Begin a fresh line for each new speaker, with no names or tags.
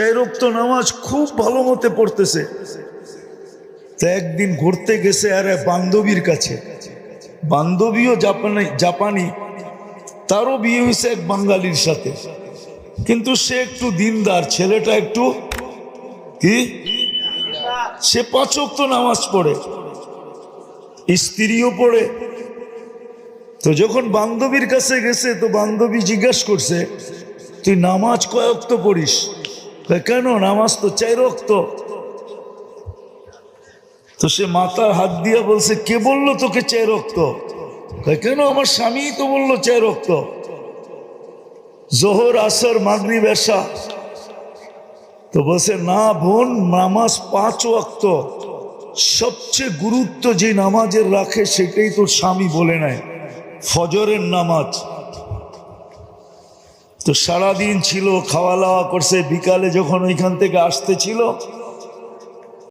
চাইরক্ত নামাজ খুব ভালো মতে পড়তেছে। তা একদিন ঘুরতে গেছে আর বান্ধবীর কাছে। বান্ধবীও জাপানি জাপানি। তারও বিয়ে হয়েছে এক বাঙালির সাথে। কিন্তু সে একটু দিনদার, ছেলেটা একটু কি? সে পাঁচক তো নামাজ পড়ে। স্ত্রীও পড়ে। তো যখন বান্ধবীর কাছে গেছে, তো বান্ধবী জিজ্ঞেস করছে, তুই নামাজ কয়েক তো পড়িস? কেন? নামাজ তো চাই রক্ত। তো সে মাথার হাত দিয়া বলছে, কে বলল তোকে চাই রক্ত? কেন? আমার স্বামী তো বলল চাই রক্ত। জোহর, আসর মাগরি বেশা তো বলছে, না বোন, নামাজ পাঁচ ওয়াক্ত। সবচেয়ে গুরুত্ব যে নামাজের রাখে সেটাই তোর স্বামী বলে নেয়। ফজরের নামাজ। তো সারাদিন ছিল খাওয়া দাওয়া করছে বিকালে যখন ওইখান থেকে আসতে ছিল